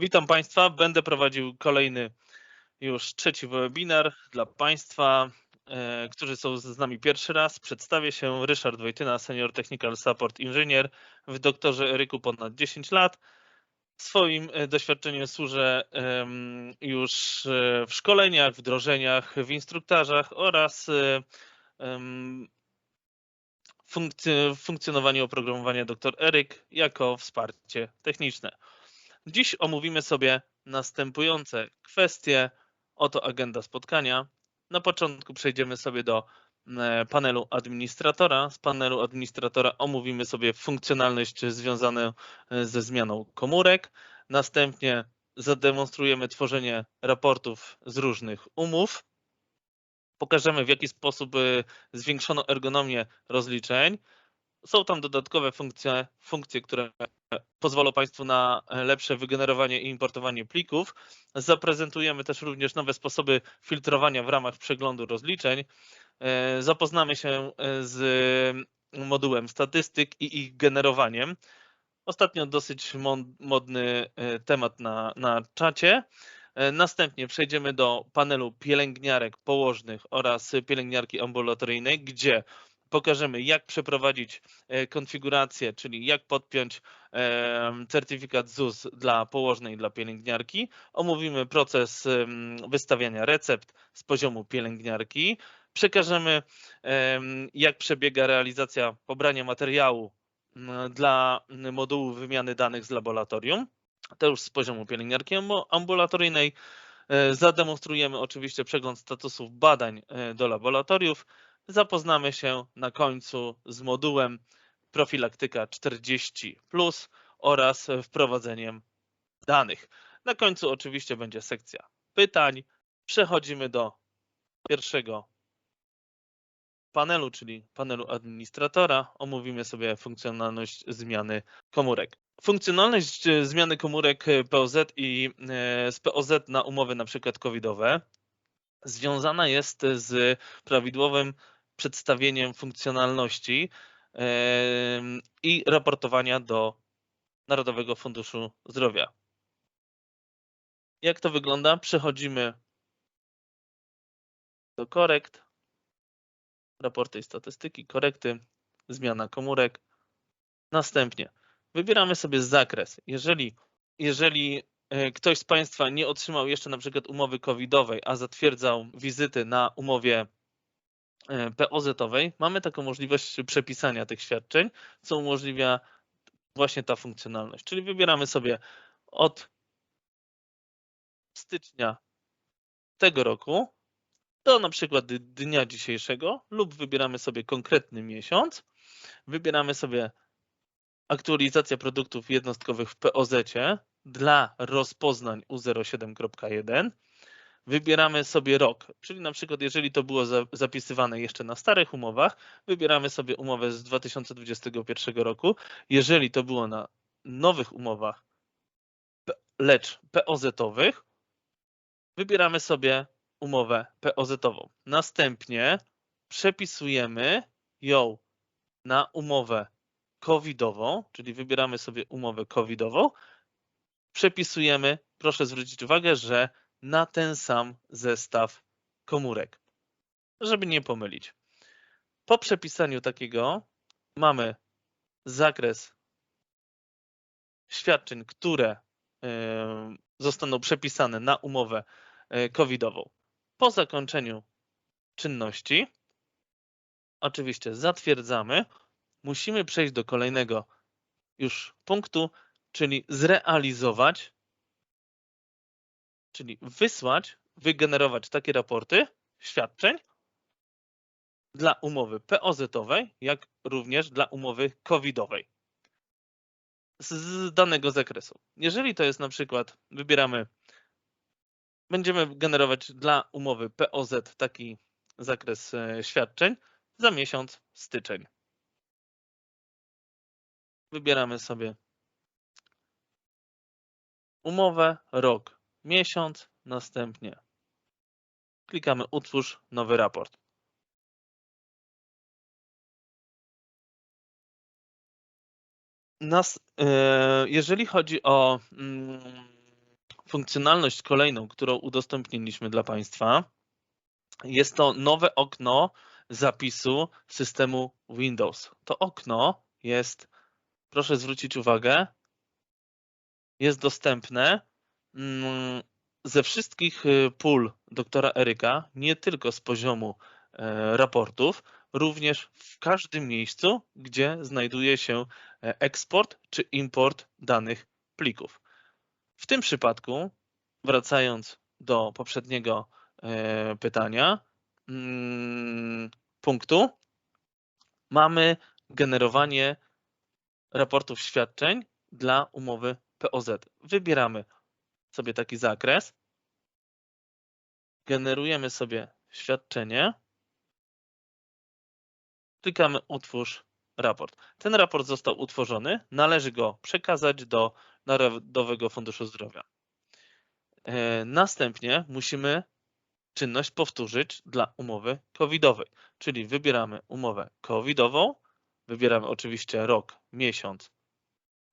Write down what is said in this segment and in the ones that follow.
Witam Państwa. Będę prowadził kolejny już trzeci webinar dla Państwa, e, którzy są z nami pierwszy raz. Przedstawię się Ryszard Wojtyna, Senior Technical Support Engineer w doktorze Eryku ponad 10 lat. Swoim e, doświadczeniem służę już e, w szkoleniach, wdrożeniach, w instruktażach oraz funkcjonowaniu oprogramowania dr Eryk jako wsparcie techniczne. Dziś omówimy sobie następujące kwestie. Oto agenda spotkania. Na początku przejdziemy sobie do e, panelu administratora. Z panelu administratora omówimy sobie funkcjonalność związaną e, ze zmianą komórek. Następnie zademonstrujemy tworzenie raportów z różnych umów. Pokażemy w jaki sposób e, zwiększono ergonomię rozliczeń. Są tam dodatkowe funkcje, funkcje, które pozwolą Państwu na lepsze wygenerowanie i importowanie plików. Zaprezentujemy też również nowe sposoby filtrowania w ramach przeglądu rozliczeń. E, Zapoznamy się z modułem statystyk i ich generowaniem. Ostatnio dosyć modny e, temat na, na czacie. E, Następnie przejdziemy do panelu pielęgniarek położnych oraz pielęgniarki ambulatoryjnej, gdzie pokażemy, jak przeprowadzić e, konfigurację, czyli jak podpiąć em, certyfikat ZUS dla położnej i dla pielęgniarki. Omówimy proces wystawiania recept z poziomu pielęgniarki. Przekażemy, em, jak przebiega realizacja pobrania materiału dla modułu wymiany danych z laboratorium. To już z poziomu pielęgniarki ambu- ambulatoryjnej. E, Zademonstrujemy oczywiście przegląd statusów badań e, do laboratoriów zapoznamy się na końcu z modułem profilaktyka 40 oraz wprowadzeniem danych. Na końcu oczywiście będzie sekcja pytań. Przechodzimy do pierwszego panelu, czyli panelu administratora. Omówimy sobie funkcjonalność zmiany komórek. Funkcjonalność e, zmiany komórek e, POZ i e, z POZ na umowy na przykład covidowe związana jest z prawidłowym przedstawieniem funkcjonalności i raportowania do Narodowego Funduszu Zdrowia. Jak to wygląda? Przechodzimy do korekt, raporty i statystyki, korekty, zmiana komórek. Następnie wybieramy sobie zakres. Jeżeli, jeżeli e, ktoś z Państwa nie otrzymał jeszcze na przykład umowy covidowej, a zatwierdzał wizyty na umowie POZ-owej, mamy taką możliwość przepisania tych świadczeń, co umożliwia właśnie ta funkcjonalność. Czyli wybieramy sobie od stycznia tego roku do na przykład dnia dzisiejszego lub wybieramy sobie konkretny miesiąc, wybieramy sobie aktualizacja produktów jednostkowych w POZ dla rozpoznań U07.1. Wybieramy sobie rok, czyli na przykład jeżeli to było za- zapisywane jeszcze na starych umowach, wybieramy sobie umowę z 2021 roku. Jeżeli to było na nowych umowach, lecz POZ-owych, wybieramy sobie umowę POZ-ową. Następnie przepisujemy ją na umowę covidową, czyli wybieramy sobie umowę covidową, przepisujemy, proszę zwrócić uwagę, że na ten sam zestaw komórek, żeby nie pomylić. Po przepisaniu takiego mamy zakres świadczeń, które e, zostaną przepisane na umowę e, covidową. Po zakończeniu czynności, oczywiście zatwierdzamy, musimy przejść do kolejnego już punktu, czyli zrealizować, czyli wysłać, wygenerować takie raporty świadczeń dla umowy POZ-owej, jak również dla umowy covidowej z- danego zakresu. Jeżeli to jest na przykład, wybieramy, będziemy generować dla umowy POZ taki zakres e, świadczeń za miesiąc styczeń. Wybieramy sobie umowę, rok, miesiąc, następnie klikamy utwórz nowy raport. Nas, e, jeżeli chodzi o mm, funkcjonalność kolejną, którą udostępniliśmy dla Państwa. Jest to nowe okno zapisu systemu Windows. To okno jest, proszę zwrócić uwagę, jest dostępne ze wszystkich y, pól doktora Eryka, nie tylko z poziomu e, raportów, również w każdym miejscu, gdzie znajduje się e, eksport czy import danych plików. W tym przypadku, wracając do poprzedniego e, pytania, mm, punktu, mamy generowanie raportów świadczeń dla umowy POZ. Wybieramy sobie taki zakres, generujemy sobie świadczenie, klikamy utwórz raport. Ten raport został utworzony, należy go przekazać do Narodowego Funduszu Zdrowia. E, następnie musimy czynność powtórzyć dla umowy covidowej, czyli wybieramy umowę covidową, wybieramy oczywiście rok, miesiąc,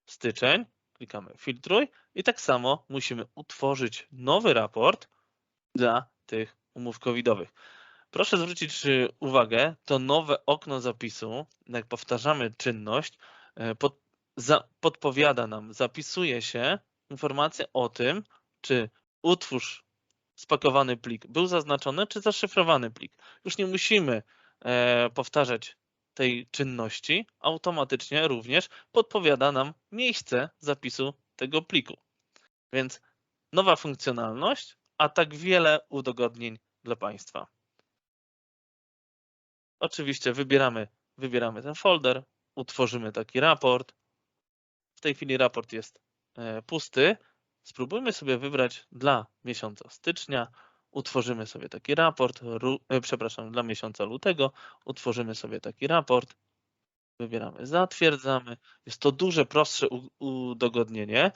styczeń, klikamy filtruj i tak samo musimy utworzyć nowy raport dla tych umów covidowych. Proszę zwrócić uwagę, to nowe okno zapisu, jak powtarzamy czynność, e, pod, za, podpowiada nam, zapisuje się informację o tym, czy utwórz spakowany plik był zaznaczony, czy zaszyfrowany plik. Już nie musimy e, powtarzać tej czynności, automatycznie również podpowiada nam miejsce zapisu tego pliku. Więc nowa funkcjonalność, a tak wiele udogodnień dla Państwa. Oczywiście wybieramy, wybieramy ten folder, utworzymy taki raport. W tej chwili raport jest e, pusty. Spróbujmy sobie wybrać dla miesiąca stycznia. Utworzymy sobie taki raport, e, przepraszam, dla miesiąca lutego. Utworzymy sobie taki raport. Wybieramy zatwierdzamy. Jest to duże, prostsze udogodnienie.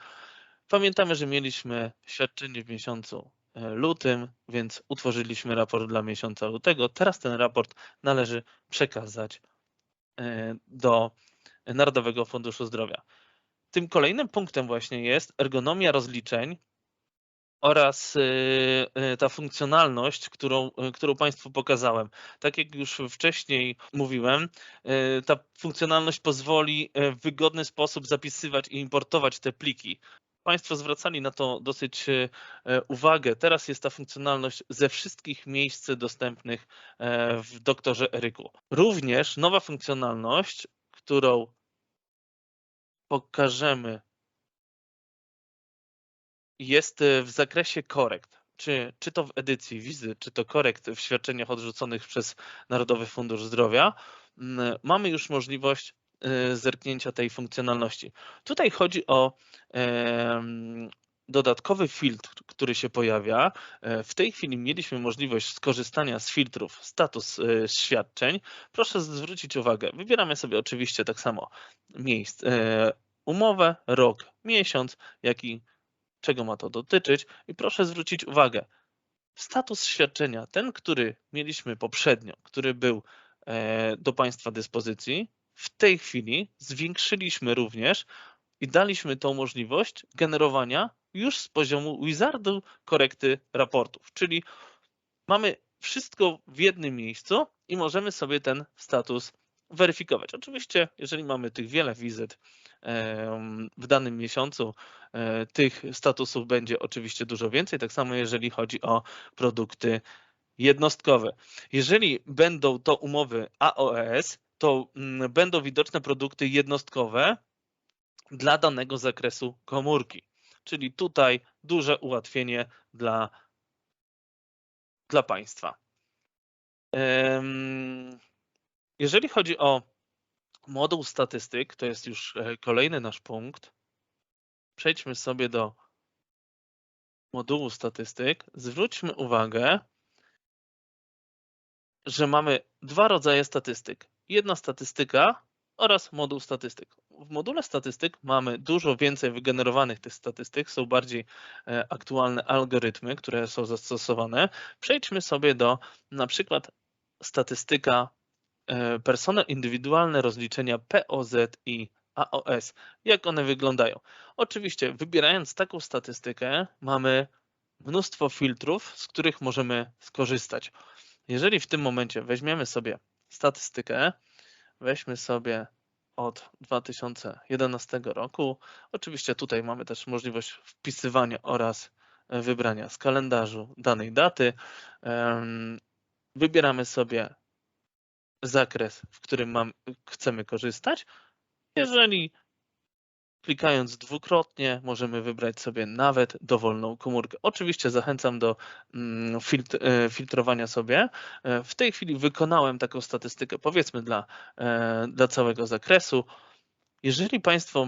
Pamiętamy, że mieliśmy świadczenie w miesiącu E, lutym, więc utworzyliśmy raport dla miesiąca lutego. Teraz ten raport należy przekazać e, do Narodowego Funduszu Zdrowia. Tym kolejnym punktem właśnie jest ergonomia rozliczeń oraz e, ta funkcjonalność, którą, którą Państwu pokazałem. Tak jak już wcześniej mówiłem, ta funkcjonalność pozwoli w wygodny sposób zapisywać i importować te pliki. Państwo zwracali na to dosyć uwagę. Teraz jest ta funkcjonalność ze wszystkich miejsc dostępnych w doktorze Eryku. Również nowa funkcjonalność, którą pokażemy, jest e, w zakresie korekt. Czy, czy to w edycji wizy, czy to korekt w świadczeniach odrzuconych przez Narodowy Fundusz Zdrowia, mamy już możliwość Y, zerknięcia tej funkcjonalności. Tutaj chodzi o dodatkowy filtr, który się pojawia. E, w tej chwili mieliśmy możliwość skorzystania z filtrów status e, świadczeń. Proszę zwrócić uwagę, wybieramy sobie oczywiście tak samo miejsce, e, umowę, rok, miesiąc, jak i czego ma to dotyczyć i proszę zwrócić uwagę, status świadczenia, ten, który mieliśmy poprzednio, który był do Państwa dyspozycji, w tej chwili zwiększyliśmy również i daliśmy tą możliwość generowania już z poziomu wizardu korekty raportów, czyli mamy wszystko w jednym miejscu i możemy sobie ten status weryfikować. Oczywiście, jeżeli mamy tych wiele wizyt w danym miesiącu, e, tych statusów będzie oczywiście dużo więcej, tak samo jeżeli chodzi o produkty jednostkowe. Jeżeli będą to umowy AOS, to mm, będą widoczne produkty jednostkowe dla danego zakresu komórki. Czyli tutaj duże ułatwienie dla, dla Państwa. Jeżeli chodzi o moduł statystyk, to jest już e, kolejny nasz punkt. Przejdźmy sobie do modułu statystyk. Zwróćmy uwagę, że mamy dwa rodzaje statystyk jedna statystyka oraz moduł statystyk. W module statystyk mamy dużo więcej wygenerowanych tych statystyk, są bardziej e, aktualne algorytmy, które są zastosowane. Przejdźmy sobie do na przykład statystyka e, personel indywidualne rozliczenia POZ i AOS. Jak one wyglądają? Oczywiście, wybierając taką statystykę, mamy mnóstwo filtrów, z których możemy skorzystać. Jeżeli w tym momencie weźmiemy sobie statystykę, weźmy sobie od 2011 roku. Oczywiście tutaj mamy też możliwość wpisywania oraz wybrania z kalendarzu danej daty. Wybieramy sobie zakres, w którym mam, chcemy korzystać. Jeżeli klikając dwukrotnie możemy wybrać sobie nawet dowolną komórkę. Oczywiście zachęcam do mm, filtr, e, filtrowania sobie. E, W tej chwili wykonałem taką statystykę, powiedzmy dla, e, dla całego zakresu. Jeżeli Państwo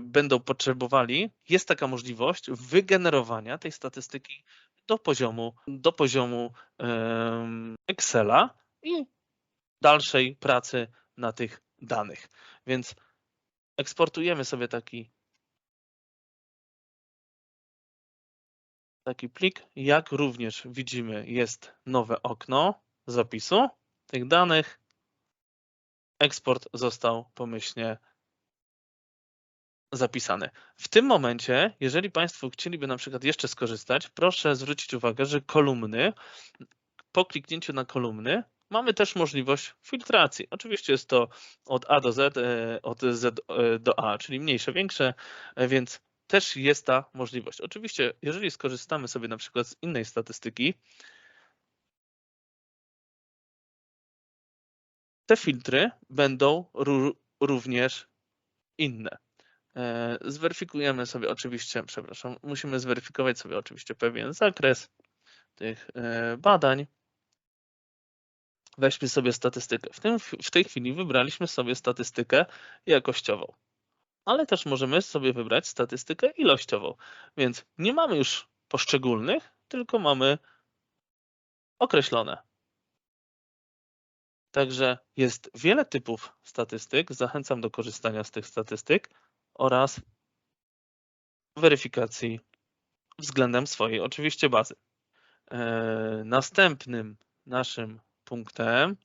będą potrzebowali, jest taka możliwość wygenerowania tej statystyki do poziomu, do poziomu Excela i dalszej pracy na tych danych. Więc eksportujemy sobie taki, taki plik. Jak również widzimy, jest nowe okno zapisu tych danych. Eksport został pomyślnie zapisany. W tym momencie, jeżeli Państwo chcieliby na przykład jeszcze skorzystać, proszę zwrócić uwagę, że kolumny, po kliknięciu na kolumny, mamy też możliwość filtracji. Oczywiście jest to od A do Z, e, od Z e, do A, czyli mniejsze, większe, e, więc też jest ta możliwość. Oczywiście, jeżeli skorzystamy sobie na przykład z innej statystyki, te filtry będą ró- również inne. Zweryfikujemy sobie oczywiście, przepraszam, musimy zweryfikować sobie oczywiście pewien zakres tych badań. Weźmy sobie statystykę. W, tym, w tej chwili wybraliśmy sobie statystykę jakościową, ale też możemy sobie wybrać statystykę ilościową, więc nie mamy już poszczególnych, tylko mamy określone. Także jest wiele typów statystyk. Zachęcam do korzystania z tych statystyk oraz weryfikacji względem swojej oczywiście bazy. E, Następnym naszym punktem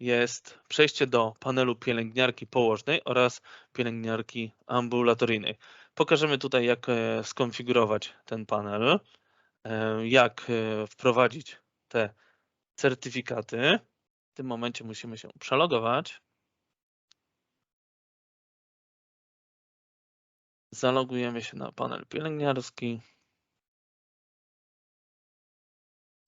jest przejście do panelu pielęgniarki położnej oraz pielęgniarki ambulatoryjnej. Pokażemy tutaj, jak e, skonfigurować ten panel, e, jak e, wprowadzić te certyfikaty. W tym momencie musimy się przelogować. Zalogujemy się na panel pielęgniarski.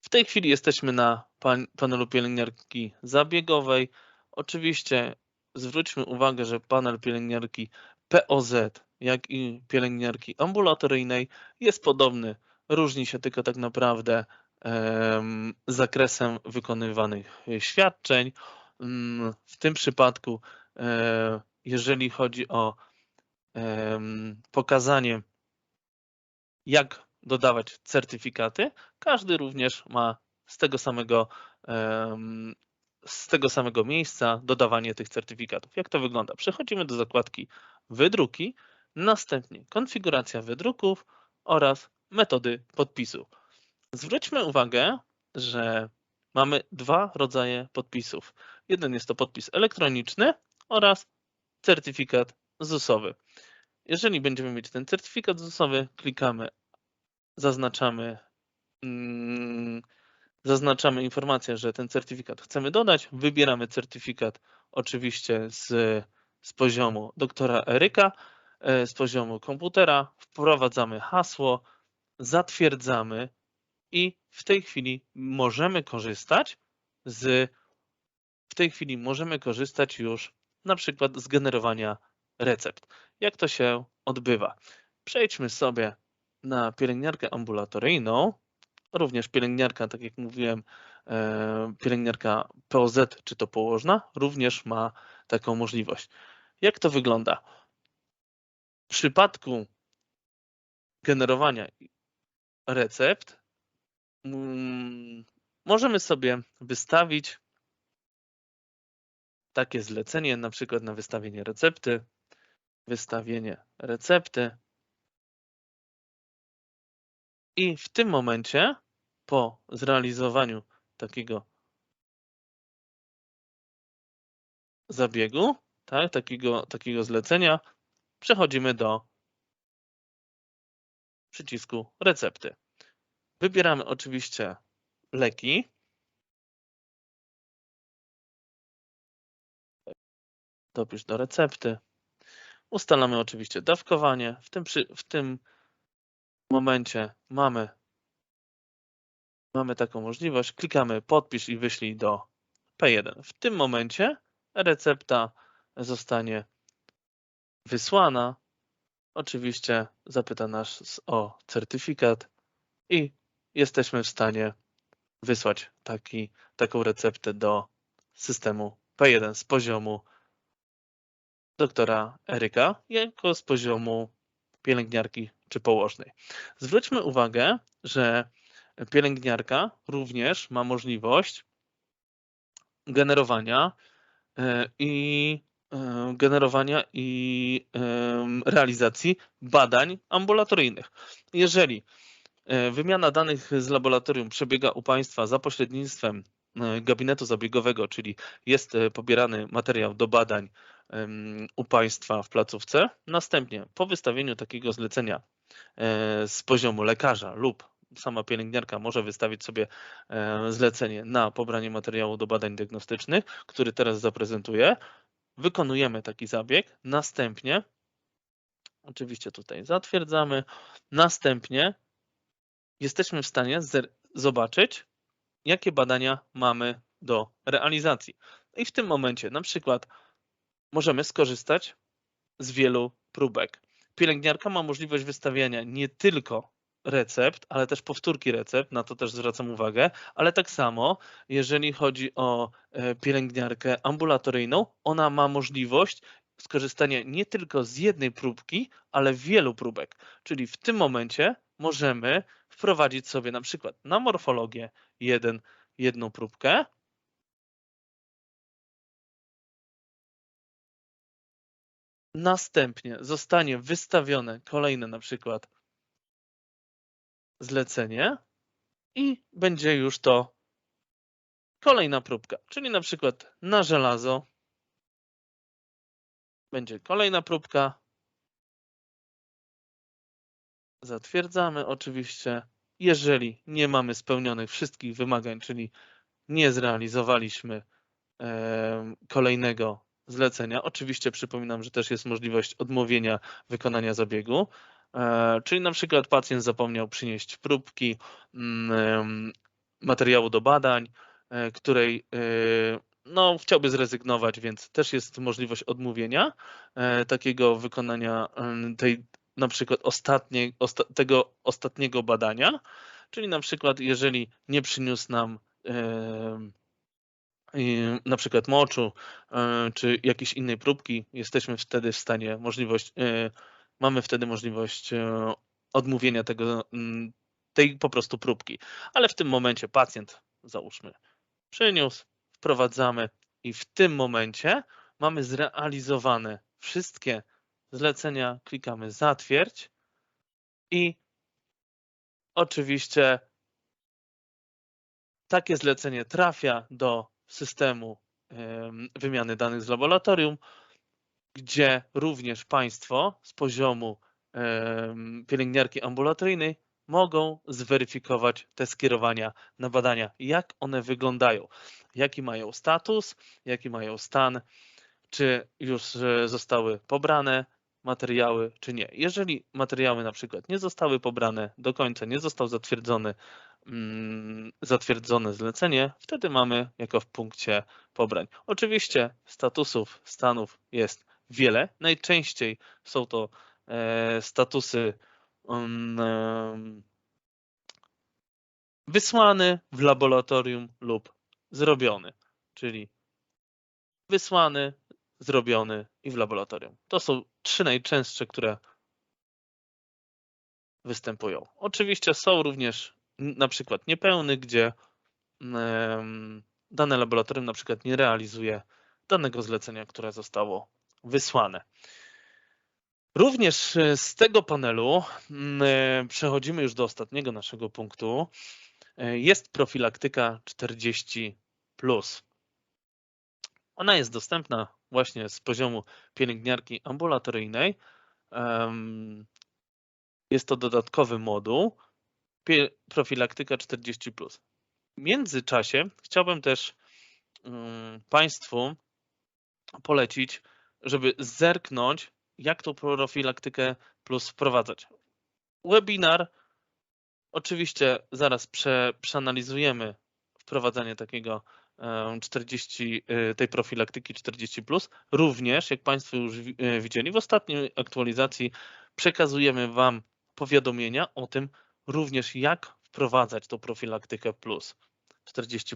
W tej chwili jesteśmy na pan- panelu pielęgniarki zabiegowej. Oczywiście zwróćmy uwagę, że panel pielęgniarki POZ, jak i pielęgniarki ambulatoryjnej jest podobny. Różni się tylko tak naprawdę em, zakresem wykonywanych świadczeń. Mm, W tym przypadku, e, jeżeli chodzi o pokazanie, jak dodawać certyfikaty, każdy również ma z tego samego, z tego samego miejsca dodawanie tych certyfikatów. Jak to wygląda? Przechodzimy do zakładki wydruki, następnie konfiguracja wydruków oraz metody podpisu. Zwróćmy uwagę, że mamy dwa rodzaje podpisów. Jeden jest to podpis elektroniczny oraz certyfikat ZUS-owy. Jeżeli będziemy mieć ten certyfikat ZUS-owy, klikamy, zaznaczamy, mm, zaznaczamy informację, że ten certyfikat chcemy dodać. Wybieramy certyfikat oczywiście z, z poziomu doktora Eryka, e, z poziomu komputera, wprowadzamy hasło, zatwierdzamy i w tej chwili możemy korzystać z, w tej chwili możemy korzystać już na przykład z generowania recept. Jak to się odbywa? Przejdźmy sobie na pielęgniarkę ambulatoryjną. Również pielęgniarka, tak jak mówiłem, e, pielęgniarka POZ czy to położna, również ma taką możliwość. Jak to wygląda? W przypadku generowania recept mm, możemy sobie wystawić takie zlecenie, na przykład na wystawienie recepty, wystawienie recepty. I w tym momencie, po zrealizowaniu takiego zabiegu, tak, takiego, takiego zlecenia, przechodzimy do przycisku recepty. Wybieramy oczywiście leki. Dopisz do recepty. Ustalamy oczywiście dawkowanie. W tym, przy, w tym momencie mamy, mamy taką możliwość. Klikamy podpisz i wyślij do P1. W tym momencie recepta zostanie wysłana. Oczywiście zapyta nas o certyfikat i jesteśmy w stanie wysłać taki, taką receptę do systemu P1 z poziomu doktora Eryka, jako z poziomu pielęgniarki czy położnej. Zwróćmy uwagę, że pielęgniarka również ma możliwość generowania e, i e, generowania i realizacji badań ambulatoryjnych. Jeżeli e, wymiana danych z laboratorium przebiega u Państwa za pośrednictwem gabinetu zabiegowego, czyli jest pobierany materiał do badań u Państwa w placówce, następnie po wystawieniu takiego zlecenia z poziomu lekarza lub sama pielęgniarka może wystawić sobie e, zlecenie na pobranie materiału do badań diagnostycznych, który teraz zaprezentuję. Wykonujemy taki zabieg, następnie, oczywiście tutaj zatwierdzamy, następnie jesteśmy w stanie zobaczyć, jakie badania mamy do realizacji. I w tym momencie na przykład możemy skorzystać z wielu próbek. Pielęgniarka ma możliwość wystawiania nie tylko recept, ale też powtórki recept, na to też zwracam uwagę, ale tak samo, jeżeli chodzi o e, pielęgniarkę ambulatoryjną, ona ma możliwość skorzystania nie tylko z jednej próbki, ale wielu próbek. Czyli w tym momencie możemy wprowadzić sobie na przykład na morfologię jeden, jedną próbkę, Następnie zostanie wystawione kolejne na przykład zlecenie i będzie już to kolejna próbka, czyli na przykład na żelazo będzie kolejna próbka. Zatwierdzamy oczywiście. Jeżeli nie mamy spełnionych wszystkich wymagań, czyli nie zrealizowaliśmy kolejnego zlecenia, oczywiście przypominam, że też jest możliwość odmówienia wykonania zabiegu, E, czyli na przykład pacjent zapomniał przynieść próbki mm, materiału do badań, e, której e, no, chciałby zrezygnować, więc też jest możliwość odmówienia takiego wykonania tej na przykład ostatnie, osta, tego ostatniego badania, czyli na przykład jeżeli nie przyniósł nam na przykład moczu czy jakiejś innej próbki, jesteśmy wtedy w stanie możliwość mamy wtedy możliwość e, odmówienia tego, mm, tej po prostu próbki. Ale w tym momencie pacjent, załóżmy, przyniósł, wprowadzamy i w tym momencie mamy zrealizowane wszystkie zlecenia, klikamy zatwierdź i oczywiście takie zlecenie trafia do systemu wymiany danych z laboratorium, gdzie również Państwo z poziomu pielęgniarki ambulatoryjnej mogą zweryfikować te skierowania na badania, jak one wyglądają, jaki mają status, jaki mają stan, czy już zostały pobrane materiały, czy nie. Jeżeli materiały na przykład nie zostały pobrane do końca, nie został zatwierdzony, mm, zatwierdzone zlecenie, wtedy mamy jako w punkcie pobrań. Oczywiście statusów, stanów jest wiele. Najczęściej są to e, statusy um, wysłany w laboratorium lub zrobiony, czyli wysłany, zrobiony i w laboratorium. To są trzy najczęstsze, które występują. Oczywiście są również na przykład niepełny, gdzie dane laboratorium na przykład nie realizuje danego zlecenia, które zostało wysłane. Również e, z tego panelu e, przechodzimy już do ostatniego naszego punktu. E, jest profilaktyka 40. Ona jest dostępna właśnie z poziomu pielęgniarki ambulatoryjnej. Jest to dodatkowy moduł, profilaktyka 40. W międzyczasie chciałbym też mm, Państwu polecić, żeby zerknąć, jak tą profilaktykę plus wprowadzać. Webinar, oczywiście zaraz prze, przeanalizujemy wprowadzanie takiego 40, y, tej profilaktyki 40. Również, jak Państwo już y, widzieli, w ostatniej aktualizacji przekazujemy Wam powiadomienia o tym również, jak wprowadzać tą profilaktykę plus 40.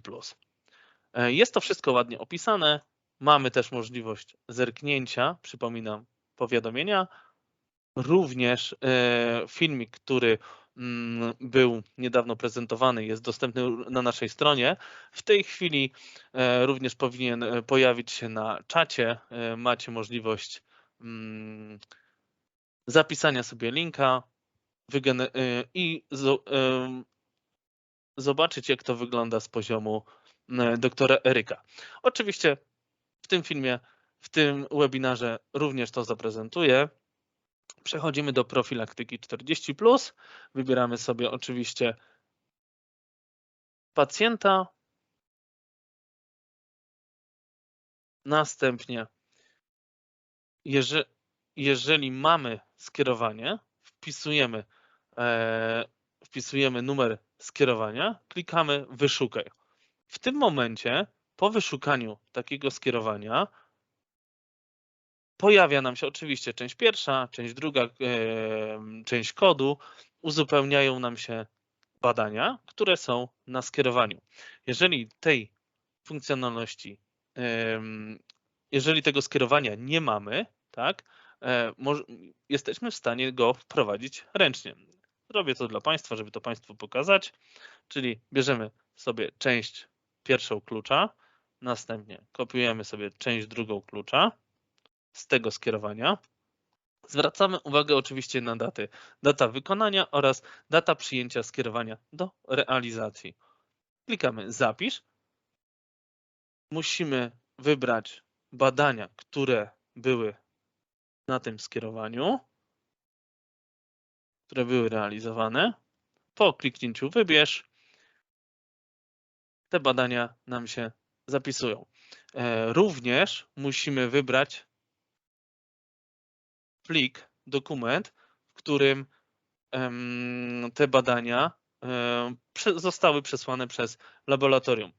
E, Jest to wszystko ładnie opisane. Mamy też możliwość zerknięcia, przypominam, powiadomienia. Również e, filmik, który był niedawno prezentowany, jest dostępny na naszej stronie. W tej chwili e, również powinien e, pojawić się na czacie. E, Macie możliwość mm, zapisania sobie linka i zobaczyć, jak to wygląda z poziomu doktora Eryka. Oczywiście w tym filmie, w tym webinarze również to zaprezentuję. Przechodzimy do profilaktyki 40. Wybieramy sobie oczywiście pacjenta. Następnie, jeżeli, jeżeli mamy skierowanie, wpisujemy, e, wpisujemy numer skierowania, klikamy wyszukaj. W tym momencie, po wyszukaniu takiego skierowania, pojawia nam się oczywiście część pierwsza, część druga, em, część kodu, uzupełniają nam się badania, które są na skierowaniu. Jeżeli tej funkcjonalności, em, jeżeli tego skierowania nie mamy, tak, e, jesteśmy w stanie go wprowadzić ręcznie. Robię to dla Państwa, żeby to Państwu pokazać, czyli bierzemy sobie część pierwszą klucza, następnie kopiujemy sobie część drugą klucza z tego skierowania. Zwracamy uwagę oczywiście na daty. Data wykonania oraz data przyjęcia skierowania do realizacji. Klikamy zapisz. Musimy wybrać badania, które były na tym skierowaniu, które były realizowane. Po kliknięciu wybierz, te badania nam się zapisują. E, Również musimy wybrać plik, dokument, w którym te badania zostały przesłane przez laboratorium.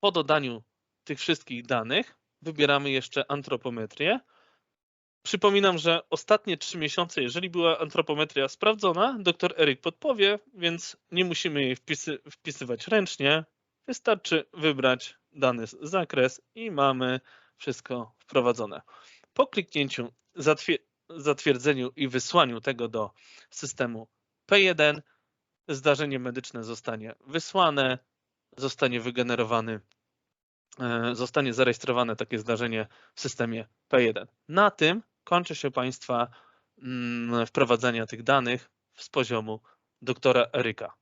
Po dodaniu tych wszystkich danych wybieramy jeszcze antropometrię. Przypominam, że ostatnie trzy miesiące, jeżeli była antropometria sprawdzona, dr Eryk podpowie, więc nie musimy jej wpisy, wpisywać ręcznie. Wystarczy wybrać dany zakres i mamy wszystko wprowadzone. Po kliknięciu, zatwierdzeniu i wysłaniu tego do systemu P1, zdarzenie medyczne zostanie wysłane, zostanie wygenerowany, e, zostanie zarejestrowane takie zdarzenie w systemie P1. Na tym kończy się Państwa mm, wprowadzenie tych danych z poziomu doktora Eryka.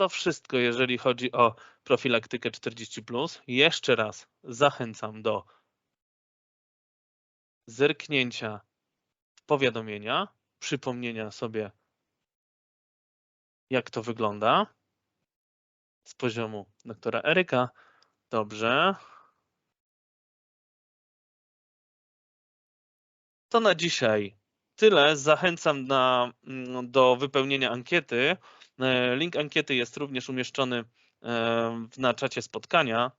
To wszystko, jeżeli chodzi o profilaktykę 40. Jeszcze raz zachęcam do zerknięcia powiadomienia, przypomnienia sobie, jak to wygląda z poziomu doktora Eryka. Dobrze. To na dzisiaj tyle. Zachęcam na, mm, do wypełnienia ankiety. E, Link ankiety jest również umieszczony e, na czacie spotkania,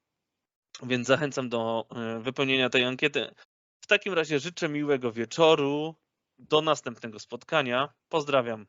więc zachęcam do e, wypełnienia tej ankiety. W takim razie życzę miłego wieczoru. Do następnego spotkania. Pozdrawiam